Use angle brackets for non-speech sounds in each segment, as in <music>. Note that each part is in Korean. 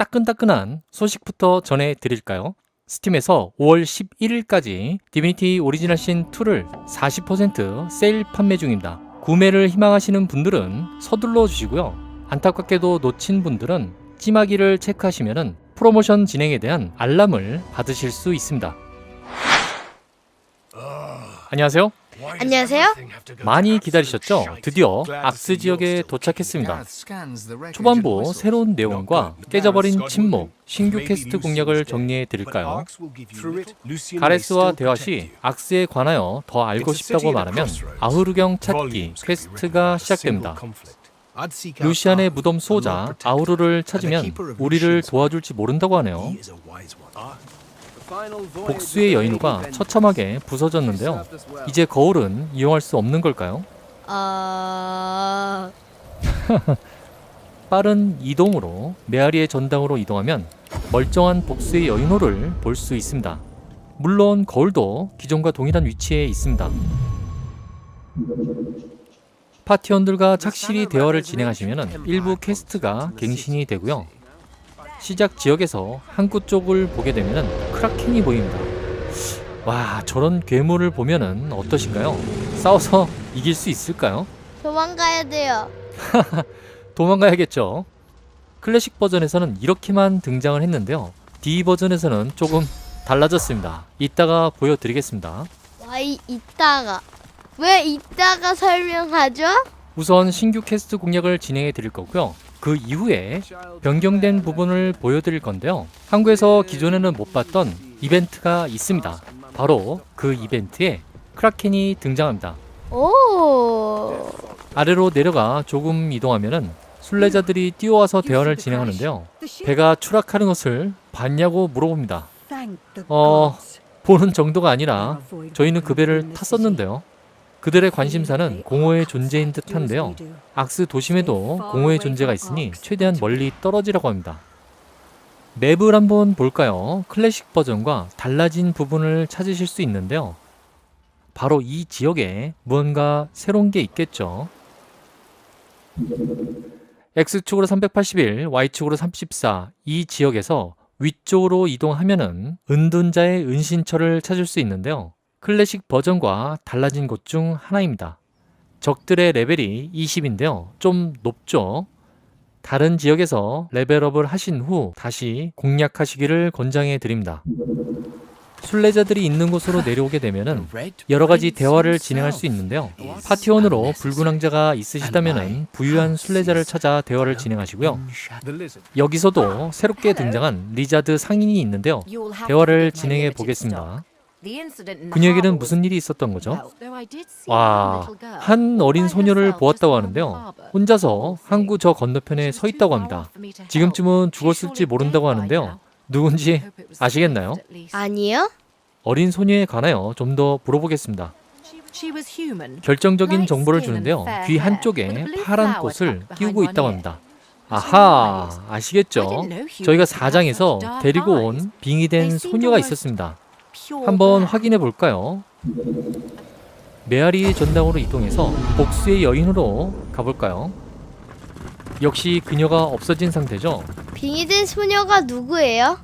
따끈따끈한 소식부터 전해드릴까요? 스팀에서 5월 11일까지 디비니티 오리지널 신 2를 40% 세일 판매 중입니다. 구매를 희망하시는 분들은 서둘러 주시고요. 안타깝게도 놓친 분들은 찜하기를 체크하시면 프로모션 진행에 대한 알람을 받으실 수 있습니다. 안녕하세요. 안녕하세요. 많이 기다리셨죠? 드디어 악스 지역에 도착했습니다. 초반부 새로운 내용과 깨져버린 침묵, 신규 퀘스트 공략을 정리해 드릴까요? 가레스와 대화 시 악스에 관하여 더 알고 싶다고 말하면 아흐르경 찾기 퀘스트가 시작됩니다. 루시안의 무덤 수호자 아우르를 찾으면 우리를 도와줄지 모른다고 하네요. 복수의 여인우가 처참하게 부서졌는데요. 이제 거울은 이용할 수 없는 걸까요? 아, <laughs> 빠른 이동으로 메아리의 전당으로 이동하면 멀쩡한 복수의 여인호를 볼 수 있습니다. 물론 거울도 기존과 동일한 위치에 있습니다. 파티원들과 착실히 대화를 진행하시면 일부 퀘스트가 갱신이 되고요. 시작 지역에서 항구 쪽을 보게 되면 크라켄이 보입니다. 와 저런 괴물을 보면은 어떠신가요? 싸워서 <laughs> 이길 수 있을까요? 도망가야 돼요. <laughs> 도망가야겠죠. 클래식 버전에서는 이렇게만 등장을 했는데요. D 버전에서는 조금 달라졌습니다. 이따가 보여드리겠습니다. 와이 이따가 왜 이따가 설명하죠? 우선 신규 퀘스트 공략을 진행해 드릴 거고요. 그 이후에 변경된 부분을 보여드릴 건데요. 한국에서 기존에는 못 봤던 이벤트가 있습니다. 바로 그 이벤트에 크라켄이 등장합니다. 오, 아래로 내려가 조금 이동하면은 순례자들이 뛰어와서 대화를 진행하는데요. 배가 추락하는 것을 봤냐고 물어봅니다. 어, 보는 정도가 아니라 저희는 그 배를 탔었는데요. 그들의 관심사는 공허의 존재인 듯한데요. 악스 도심에도 공허의 존재가 있으니 최대한 멀리 떨어지라고 합니다. 맵을 한번 볼까요? 클래식 버전과 달라진 부분을 찾으실 수 있는데요. 바로 이 지역에 무언가 새로운 게 있겠죠. X축으로 381, Y축으로 34, 이 지역에서 위쪽으로 이동하면은 은둔자의 은신처를 찾을 수 있는데요. 클래식 버전과 달라진 것 중 하나입니다. 적들의 레벨이 20인데요. 좀 높죠? 다른 지역에서 레벨업을 하신 후 다시 공략하시기를 권장해 드립니다. 순례자들이 있는 곳으로 내려오게 되면은 여러 가지 대화를 진행할 수 있는데요. 파티원으로 붉은 왕자가 있으시다면은 부유한 순례자를 찾아 대화를 진행하시고요. 여기서도 새롭게 등장한 리자드 상인이 있는데요. 대화를 진행해 보겠습니다. 그녀에게는 무슨 일이 있었던 거죠? 와, 한 어린 소녀를 보았다고 하는데요. 혼자서 항구 저 건너편에 서 있다고 합니다. 지금쯤은 죽었을지 모른다고 하는데요. 누군지 아시겠나요? 아니요? 어린 소녀에 관하여 좀 더 물어보겠습니다. 결정적인 정보를 주는데요. 귀 한쪽에 파란 꽃을 끼우고 있다고 합니다. 아하, 아시겠죠? 저희가 사장에서 데리고 온 빙의된 소녀가 있었습니다. 한번 확인해 볼까요? 메아리 전당으로 이동해서 복수의 여인으로 가볼까요? 역시 그녀가 없어진 상태죠? 빙의된 소녀가 누구예요?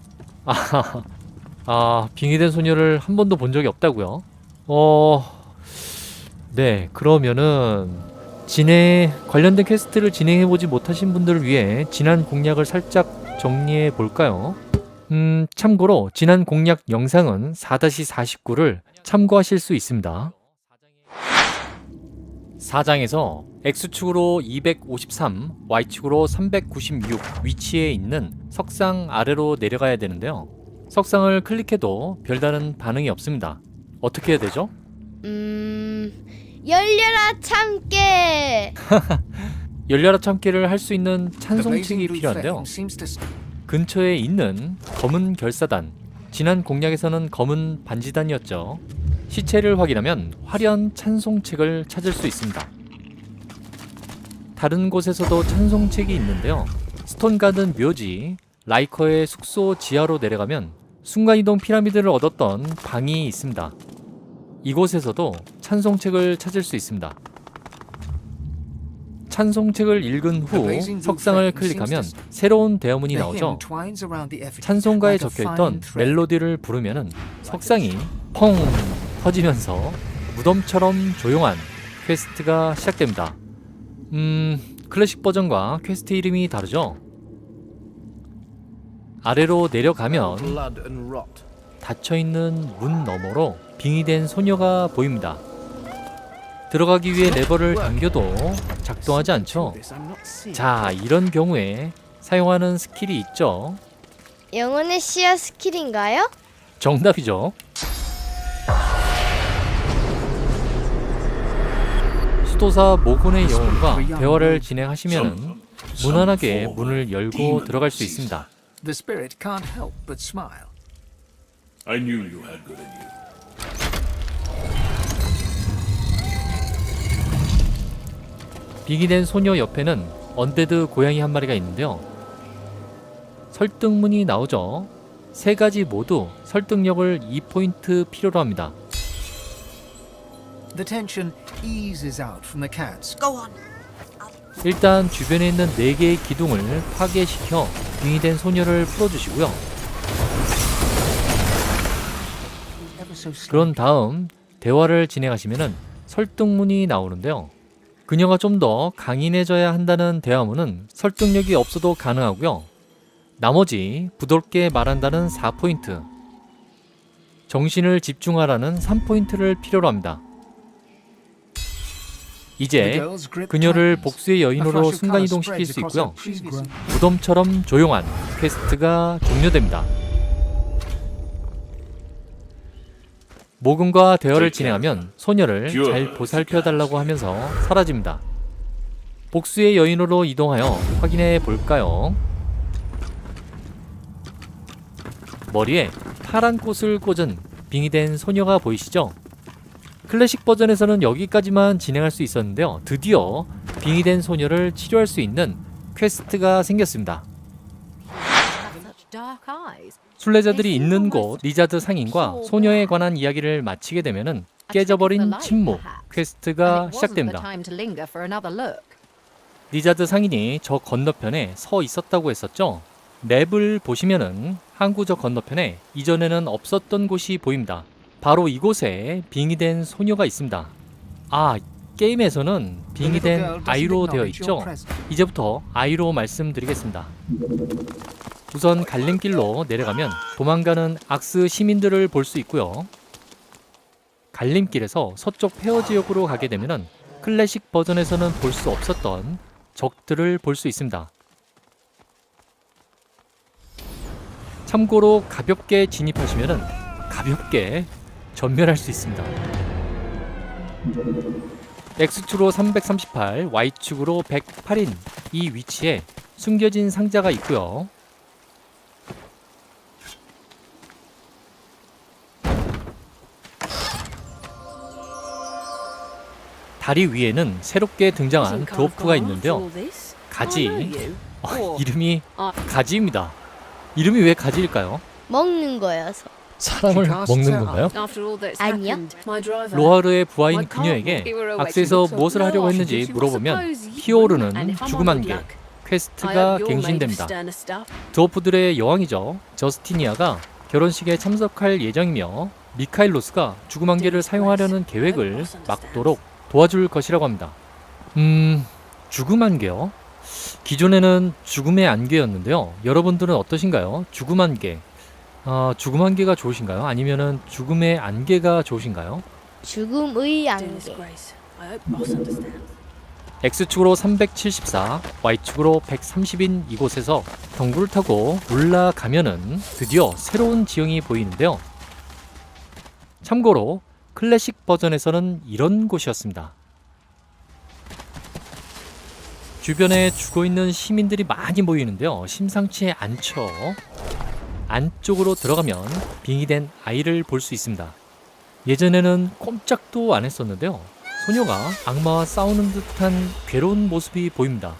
아, <laughs> 아, 빙의된 소녀를 한 번도 본 적이 없다고요? 어, 네, 그러면은 진해 관련된 퀘스트를 진행해 보지 못하신 분들을 위해 지난 공략을 살짝 정리해 볼까요? 음, 참고로 지난 공략 영상은 4-49를 참고하실 수 있습니다. 4장에서 X축으로 253, Y축으로 396 위치에 있는 석상 아래로 내려가야 되는데요. 석상을 클릭해도 별다른 반응이 없습니다. 어떻게 해야 되죠? 음, 열려라 참깨. <laughs> 열려라 참기를 할 수 있는 찬송책이 필요한데요. 근처에 있는 검은 결사단, 지난 공략에서는 검은 반지단이었죠. 시체를 확인하면 화려한 찬송책을 찾을 수 있습니다. 다른 곳에서도 찬송책이 있는데요. 스톤가든 묘지, 라이커의 숙소 지하로 내려가면 순간이동 피라미드를 얻었던 방이 있습니다. 이곳에서도 찬송책을 찾을 수 있습니다. 찬송책을 읽은 후 석상을 클릭하면 새로운 대화문이 나오죠. 찬송가에 적혀있던 멜로디를 부르면은 석상이 펑 터지면서 무덤처럼 조용한 퀘스트가 시작됩니다. 음, 클래식 버전과 퀘스트 이름이 다르죠? 아래로 내려가면. 닫혀있는 문 너머로 빙의된 소녀가 보입니다. 들어가기 위해 레버를 당겨도 작동하지 않죠? 자, 이런 경우에 사용하는 스킬이 있죠? 영혼의 씨앗 스킬인가요? 정답이죠. 수도사 모곤의 영혼과 대화를 진행하시면 무난하게 문을 열고 들어갈 수 있습니다. The spirit can't help but smile. I knew you had good in you. 빙의된 소녀 옆에는 언데드 고양이 한 마리가 있는데요. 설득문이 나오죠. 세 가지 모두 설득력을 2포인트 필요로 합니다. The tension eases out from the cats. Go on. 일단 주변에 있는 4개의 기둥을 파괴시켜 빙의된 소녀를 풀어주시고요. 그런 다음 대화를 진행하시면 설득문이 나오는데요. 그녀가 좀 더 강인해져야 한다는 대화문은 설득력이 없어도 가능하고요. 나머지 부드럽게 말한다는 4포인트, 정신을 집중하라는 3포인트를 필요로 합니다. 이제 그녀를. 복수의 여인으로 flush of 순간 colour 이동시킬 spreads 수 있고요. 무덤처럼 조용한 퀘스트가 종료됩니다. 모금과 대화를 진행하면 소녀를 잘 보살펴 달라고 하면서 사라집니다. 복수의 여인으로 이동하여 확인해 볼까요? 머리에 파란 꽃을 꽂은 빙의된 소녀가 보이시죠? 클래식 버전에서는 여기까지만 진행할 수 있었는데요. 드디어 빙의된 소녀를 치료할 수 있는 퀘스트가 생겼습니다. 순례자들이 있는 곳 리자드 상인과 소녀에 관한 이야기를 마치게 되면은 깨져버린 침묵 퀘스트가 시작됩니다. 리자드 상인이 저 건너편에 서 있었다고 했었죠. 맵을 보시면은 항구 저 건너편에 이전에는 없었던 곳이 보입니다. 바로 이곳에 빙의된 소녀가 있습니다. 아, 게임에서는 girl doesn't 아이로 되어 있죠. 이제부터 아이로 말씀드리겠습니다. 우선 갈림길로 내려가면 도망가는 악스 시민들을 볼 수 있고요. 갈림길에서 서쪽 페어 지역으로 가게 되면은 클래식 버전에서는 볼 수 없었던 적들을 볼 수 있습니다. 참고로 가볍게 진입하시면은 가볍게 전멸할 수 있습니다. X축으로 338, Y축으로 108인 이 위치에 숨겨진 상자가 있고요. 다리 위에는 새롭게 등장한 드워프가 있는데요. 가지. 어, 이름이 가지입니다. 이름이 왜 가지일까요? 먹는 거여서. 사람을 먹는 건가요? 아니요. 로하르의 부하인 그녀에게 악스에서 무엇을 하려고 했는지 물어보면 피오르는 죽음 안개 퀘스트가 갱신됩니다. 드워프들의 여왕이죠. 저스티니아가 결혼식에 참석할 예정이며 미카일로스가 죽음 안개를 사용하려는 계획을 막도록 도와줄 것이라고 합니다. 음, 죽음 안개요? 기존에는 죽음의 안개였는데요. 여러분들은 어떠신가요? 죽음 안개. 어, 죽음 안개가 좋으신가요? 아니면은 죽음의 안개가 좋으신가요? 죽음의 안개. X축으로 374, Y축으로 130인 이곳에서 경구를 타고 올라가면은 드디어 새로운 지형이 보이는데요. 참고로 클래식 버전에서는 이런 곳이었습니다. 주변에 죽어 있는 시민들이 많이 모이는데요. 심상치 않죠. 안쪽으로 들어가면 빙의된 아이를 볼 수 있습니다. 예전에는 꼼짝도 안 했었는데요. 소녀가 악마와 싸우는 듯한 괴로운 모습이 보입니다.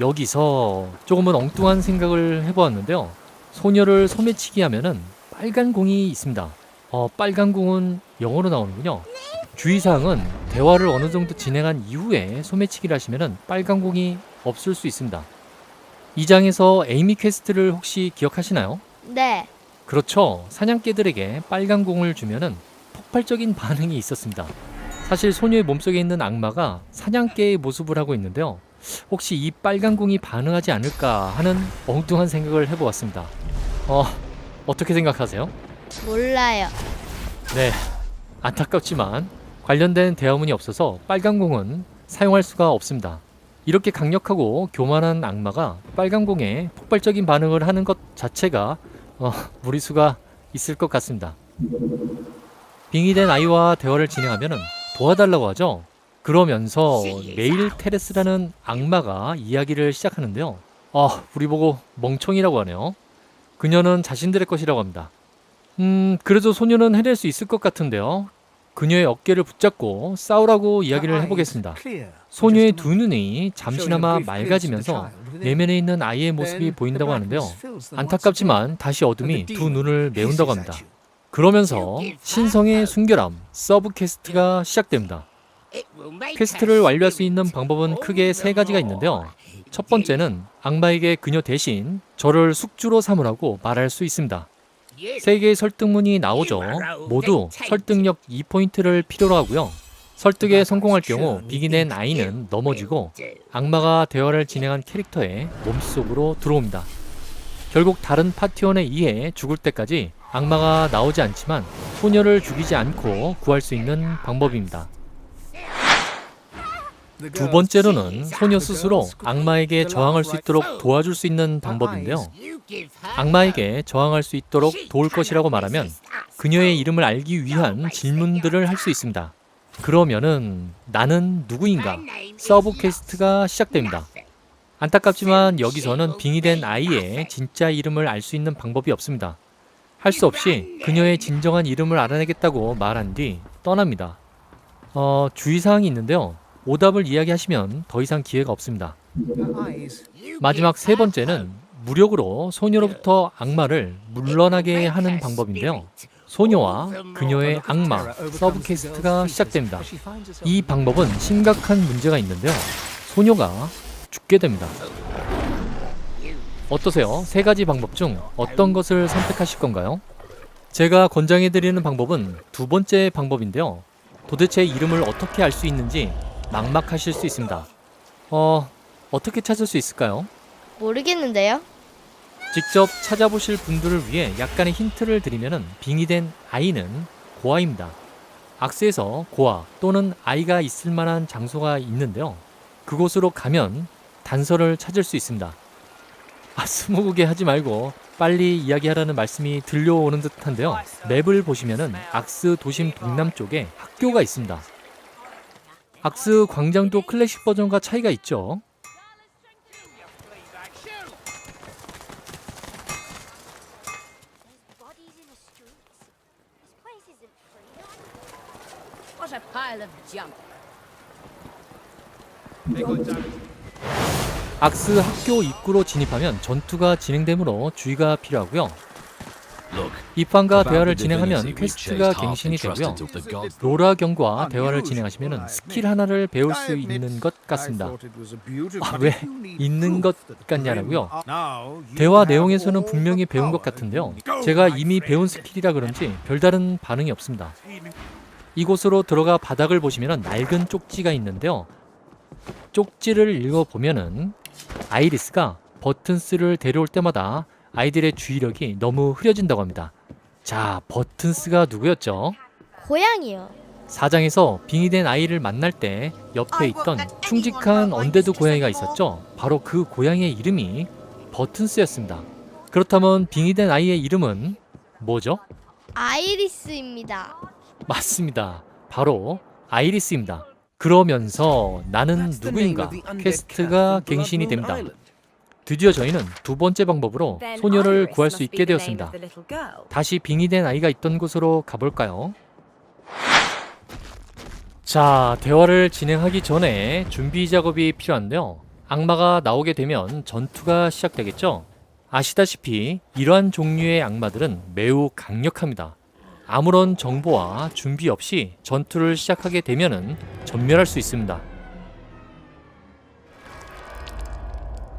여기서 조금은 엉뚱한 생각을 해보았는데요. 소녀를 소매치기 하면은 빨간 공이 있습니다. 어, 빨간 공은 영어로 나오는군요. 주의사항은 대화를 어느 정도 진행한 이후에 소매치기를 하시면 빨간 공이 없을 수 있습니다. 이 장에서 에이미 퀘스트를 혹시 기억하시나요? 네. 그렇죠. 사냥개들에게 빨간 공을 주면은 폭발적인 반응이 있었습니다. 사실 소녀의 몸속에 있는 악마가 사냥개의 모습을 하고 있는데요. 혹시 이 빨간 공이 반응하지 않을까 하는 엉뚱한 생각을 해보았습니다. 어, 어떻게 생각하세요? 몰라요. 네, 안타깝지만 관련된 대화문이 없어서 빨간 공은 사용할 수가 없습니다. 이렇게 강력하고 교만한 악마가 빨간 공에 폭발적인 반응을 하는 것 자체가 어, 무리수가 있을 것 같습니다. 빙의된 아이와 대화를 진행하면 도와달라고 하죠. 그러면서 메일 테레스라는 악마가 이야기를 시작하는데요. 아, 우리 보고 멍청이라고 하네요. 그녀는 자신들의 것이라고 합니다. 음, 그래도 소녀는 해낼 수 있을 것 같은데요. 그녀의 어깨를 붙잡고 싸우라고 이야기를 해보겠습니다. 소녀의 두 눈이 잠시나마 맑아지면서 내면에 있는 아이의 모습이 보인다고 하는데요. 안타깝지만 다시 어둠이 두 눈을 메운다고 합니다. 그러면서 신성의 순결함 서브 퀘스트가 시작됩니다. 퀘스트를 완료할 수 있는 방법은 크게 세 가지가 있는데요. 첫 번째는 악마에게 그녀 대신 저를 숙주로 삼으라고 말할 수 있습니다. 세 개의 설득문이 나오죠. 모두 설득력 2포인트를 필요로 하고요. 설득에 성공할 경우 비기낸 아이는 넘어지고 악마가 대화를 진행한 캐릭터의 몸속으로 들어옵니다. 결국 다른 파티원에 의해 죽을 때까지 악마가 나오지 않지만 소녀를 죽이지 않고 구할 수 있는 방법입니다. 두 번째로는 소녀 스스로 악마에게 저항할 수 있도록 도와줄 수 있는 방법인데요. 악마에게 저항할 수 있도록 도울 것이라고 말하면 그녀의 이름을 알기 위한 질문들을 할 수 있습니다. 그러면은 나는 누구인가? 서브 퀘스트가 시작됩니다. 안타깝지만 여기서는 빙의된 아이의 진짜 이름을 알 수 있는 방법이 없습니다. 할 수 없이 그녀의 진정한 이름을 알아내겠다고 말한 뒤 떠납니다. 어, 주의사항이 있는데요. 오답을 이야기하시면 더 이상 기회가 없습니다. 마지막 세 번째는 무력으로 소녀로부터 악마를 물러나게 하는 방법인데요. 소녀와 그녀의 악마 서브 퀘스트가 시작됩니다. 이 방법은 심각한 문제가 있는데요. 소녀가 죽게 됩니다. 어떠세요? 세 가지 방법 중 어떤 것을 선택하실 건가요? 제가 권장해드리는 방법은 두 번째 방법인데요. 도대체 이름을 어떻게 알 수 있는지 막막하실 수 있습니다. 어, 어떻게 찾을 수 있을까요? 모르겠는데요. 직접 찾아보실 분들을 위해 약간의 힌트를 드리면은 빙의된 아이는 고아입니다. 악스에서 고아 또는 아이가 있을 만한 장소가 있는데요. 그곳으로 가면 단서를 찾을 수 있습니다. 아, 스무고개 하지 말고 빨리 이야기하라는 말씀이 들려오는 듯한데요. 맵을 보시면은 악스 도심 동남쪽에 학교가 있습니다. 악스 광장도 클래식 버전과 차이가 있죠. 악스 학교 입구로 진입하면 전투가 진행되므로 주의가 필요하고요. About 대화를 진행하면 퀘스트가 갱신이 되고요. entrusted to the gods. 로라 경과 대화를 진행하시면 스킬 하나를 배울 수 있는 것 같습니다. 아, 왜 있는 것 같냐라고요? 대화 내용에서는 분명히 배운 것 같은데요. 제가 이미 배운 스킬이라 그런지 별다른 반응이 없습니다. 이곳으로 들어가 바닥을 보시면 낡은 쪽지가 있는데요. 쪽지를 읽어보면은 아이리스가 버튼스를 데려올 때마다 아이들의 주의력이 너무 흐려진다고 합니다. 자, 버튼스가 누구였죠? 고양이요. 사장에서 빙의된 아이를 만날 때 옆에 있던 충직한 언데드 고양이가 있었죠. 바로 그 고양이의 이름이 버튼스였습니다. 그렇다면 빙의된 아이의 이름은 뭐죠? 아이리스입니다. 맞습니다. 바로 아이리스입니다. 그러면서 나는 누구인가 퀘스트가 갱신이 됩니다. 드디어 저희는 두 번째 방법으로 소녀를 구할 수 있게 되었습니다. 다시 빙의된 아이가 있던 곳으로 가볼까요? 자, 대화를 진행하기 전에 준비 작업이 필요한데요. 악마가 나오게 되면 전투가 시작되겠죠? 아시다시피 이러한 종류의 악마들은 매우 강력합니다. 아무런 정보와 준비 없이 전투를 시작하게 되면은 전멸할 수 있습니다.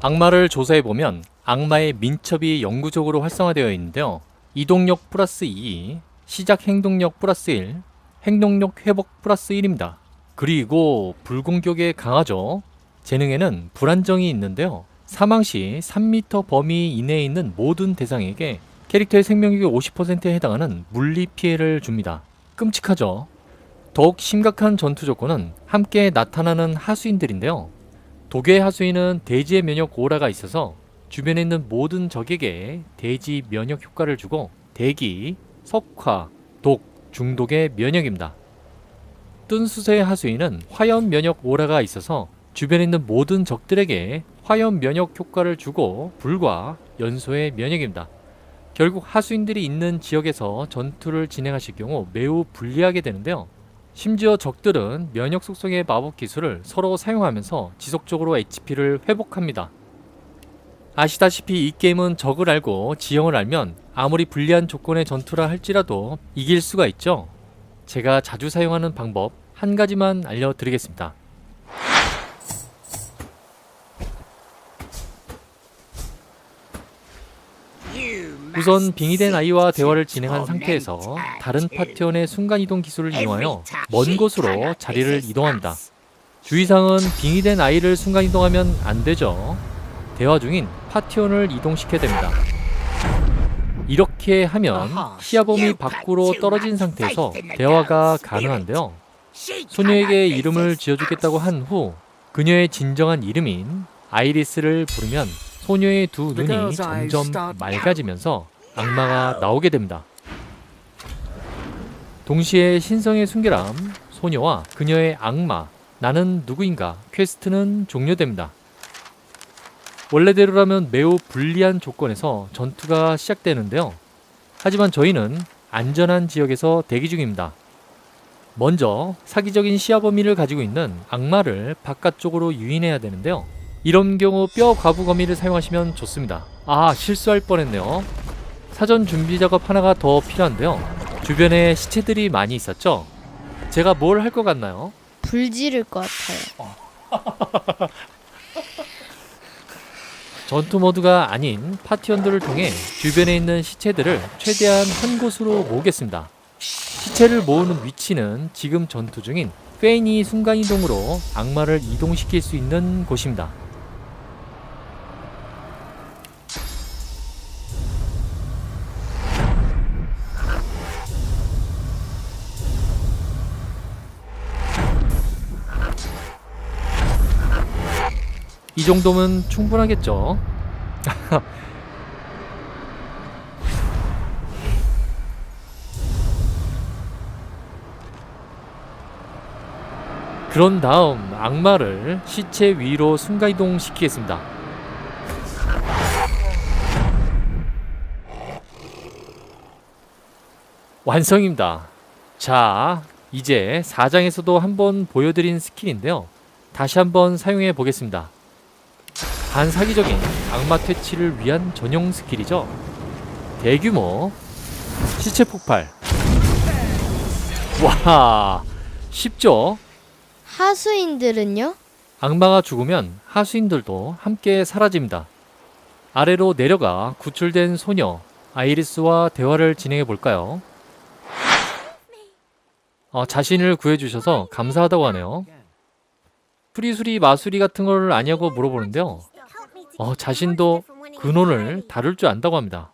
악마를 조사해 보면 악마의 민첩이 영구적으로 활성화되어 있는데요. 이동력 플러스 2, 시작 행동력 플러스 1, 행동력 회복 플러스 1입니다. 그리고 불공격에 강하죠. 재능에는 불안정이 있는데요. 사망 시 3m 범위 이내에 있는 모든 대상에게 캐릭터의 생명력의 50%에 해당하는 물리 피해를 줍니다. 끔찍하죠. 더욱 심각한 전투 조건은 함께 나타나는 하수인들인데요. 독의 하수인은 대지의 면역 오라가 있어서 주변에 있는 모든 적에게 대지 면역 효과를 주고 대기, 석화, 독, 중독의 면역입니다. 뜬수세의 하수인은 화염 면역 오라가 있어서 주변에 있는 모든 적들에게 화염 면역 효과를 주고 불과 연소의 면역입니다. 결국 하수인들이 있는 지역에서 전투를 진행하실 경우 매우 불리하게 되는데요. 심지어 적들은 면역 속성의 마법 기술을 서로 사용하면서 지속적으로 HP를 회복합니다. 아시다시피 이 게임은 적을 알고 지형을 알면 아무리 불리한 조건의 전투라 할지라도 이길 수가 있죠. 제가 자주 사용하는 방법 한 가지만 알려드리겠습니다. 우선 빙의된 아이와 대화를 진행한 상태에서 다른 파티원의 순간이동 기술을 이용하여 먼 곳으로 자리를 이동합니다. 주의사항은 빙의된 아이를 순간이동하면 안 되죠. 대화 중인 파티원을 이동시켜야 됩니다. 이렇게 하면 시야 범위 밖으로 떨어진 상태에서 대화가 가능한데요. 소녀에게 이름을 지어주겠다고 한 후 그녀의 진정한 이름인 아이리스를 부르면 소녀의 두 눈이 점점 맑아지면서 악마가 나오게 됩니다. 동시에 신성의 순결함, 소녀와 그녀의 악마, 나는 누구인가 퀘스트는 종료됩니다. 원래대로라면 매우 불리한 조건에서 전투가 시작되는데요. 하지만 저희는 안전한 지역에서 대기 중입니다. 먼저 사기적인 시야 범위를 가지고 있는 악마를 바깥쪽으로 유인해야 되는데요. 이런 경우 뼈 과부 거미를 사용하시면 좋습니다. 아 실수할 뻔했네요. 사전 준비 작업 하나가 더 필요한데요. 주변에 시체들이 많이 있었죠. 제가 뭘 할 것 같나요? 불 지를 것 같아요. <laughs> 전투 모드가 아닌 파티원들을 통해 주변에 있는 시체들을 최대한 한 곳으로 모으겠습니다. 시체를 모으는 위치는 지금 전투 중인 페인이 순간이동으로 악마를 이동시킬 수 있는 곳입니다. 이 정도면 충분하겠죠. <laughs> 그런 다음 악마를 시체 위로 순간이동 시키겠습니다. 완성입니다. 자, 이제 4장에서도 한번 보여드린 스킬인데요. 다시 한번 사용해 보겠습니다. 반사기적인 악마 퇴치를 위한 전용 스킬이죠. 대규모 시체 폭발. 와, 쉽죠? 하수인들은요? 악마가 죽으면 하수인들도 함께 사라집니다. 아래로 내려가 구출된 소녀 아이리스와 대화를 진행해 볼까요? 어, 자신을 구해주셔서 감사하다고 하네요. 프리수리 마수리 같은 걸 아냐고 물어보는데요. 어, 자신도 근원을 다룰 줄 안다고 합니다.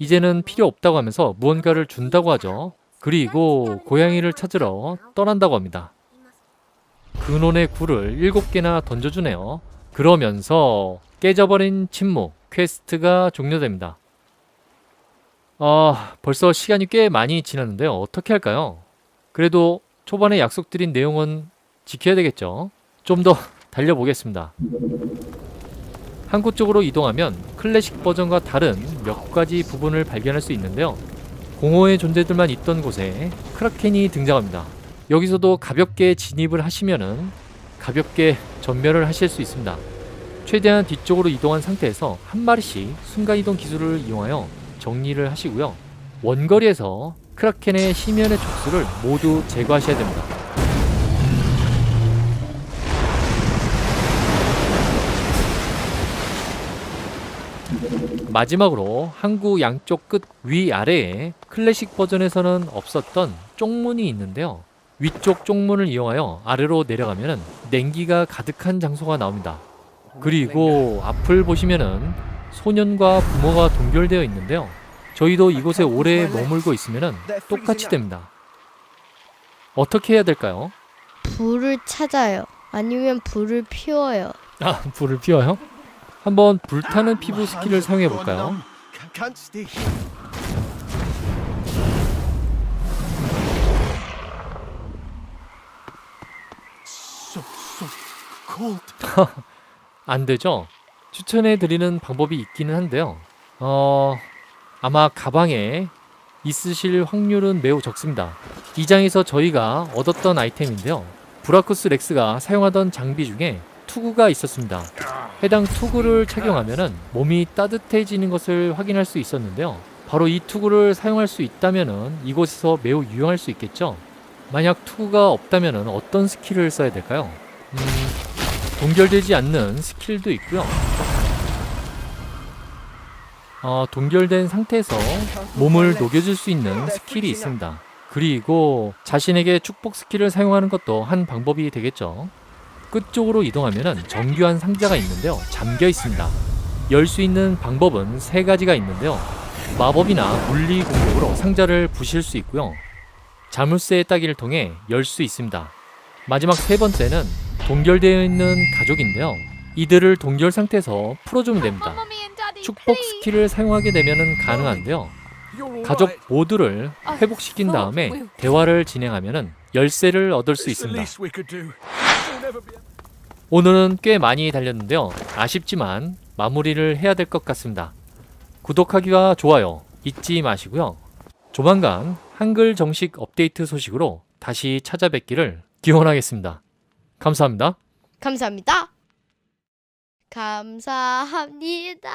이제는 필요 없다고 하면서 무언가를 준다고 하죠. 그리고 고양이를 찾으러 떠난다고 합니다. 근원의 굴을 일곱 개나 던져주네요. 그러면서 깨져버린 침묵 퀘스트가 종료됩니다. 아, 벌써 시간이 꽤 많이 지났는데요. 어떻게 할까요? 그래도 초반에 약속드린 내용은 지켜야 되겠죠. 좀 더 <laughs> 달려보겠습니다. 한곳 쪽으로 이동하면 클래식 버전과 다른 몇 가지 부분을 발견할 수 있는데요. 공허의 존재들만 있던 곳에 크라켄이 등장합니다. 여기서도 가볍게 진입을 하시면은 가볍게 전멸을 하실 수 있습니다. 최대한 뒤쪽으로 이동한 상태에서 한 마리씩 순간이동 기술을 이용하여 정리를 하시고요. 원거리에서 크라켄의 심연의 촉수를 모두 제거하셔야 됩니다. 마지막으로 항구 양쪽 끝 위아래에 클래식 버전에서는 없었던 쪽문이 있는데요. 위쪽 쪽문을 이용하여 아래로 내려가면 냉기가 가득한 장소가 나옵니다. 그리고 앞을 보시면은 소년과 부모가 동결되어 있는데요. 저희도 이곳에 오래 머물고 있으면 똑같이 됩니다. 어떻게 해야 될까요? 불을 찾아요. 아니면 불을 피워요. 아, 불을 피워요? 한번 불타는 피부 스킬을 사용해 볼까요? <laughs> 안 되죠? 추천해 드리는 방법이 있기는 한데요. 어, 아마 가방에 있으실 확률은 매우 적습니다. 이 장에서 저희가 얻었던 아이템인데요. 브라쿠스 렉스가 사용하던 장비 중에 투구가 있었습니다. 해당 투구를 착용하면 몸이 따뜻해지는 것을 확인할 수 있었는데요. 바로 이 투구를 사용할 수 있다면 이곳에서 매우 유용할 수 있겠죠. 만약 투구가 없다면 어떤 스킬을 써야 될까요? 음, 동결되지 않는 스킬도 있고요. 어, 동결된 상태에서 몸을 녹여줄 수 있는 스킬이 있습니다. 그리고 자신에게 축복 스킬을 사용하는 것도 한 방법이 되겠죠. 끝쪽으로 이동하면 정교한 상자가 있는데요. 잠겨 있습니다. 열 수 있는 방법은 세 가지가 있는데요. 마법이나 물리 공격으로 상자를 부실 수 있고요. 자물쇠 따기를 통해 열 수 있습니다. 마지막 세 번째는 동결되어 있는 가족인데요. 이들을 동결 상태에서 풀어주면 됩니다. 축복 스킬을 사용하게 되면 가능한데요. 가족 모두를 회복시킨 다음에 대화를 진행하면 열쇠를 얻을 수 있습니다. 오늘은 꽤 많이 달렸는데요. 아쉽지만 마무리를 해야 될 것 같습니다. 구독하기와 좋아요 잊지 마시고요. 조만간 한글 정식 업데이트 소식으로 다시 찾아뵙기를 기원하겠습니다. 감사합니다. 감사합니다. 감사합니다.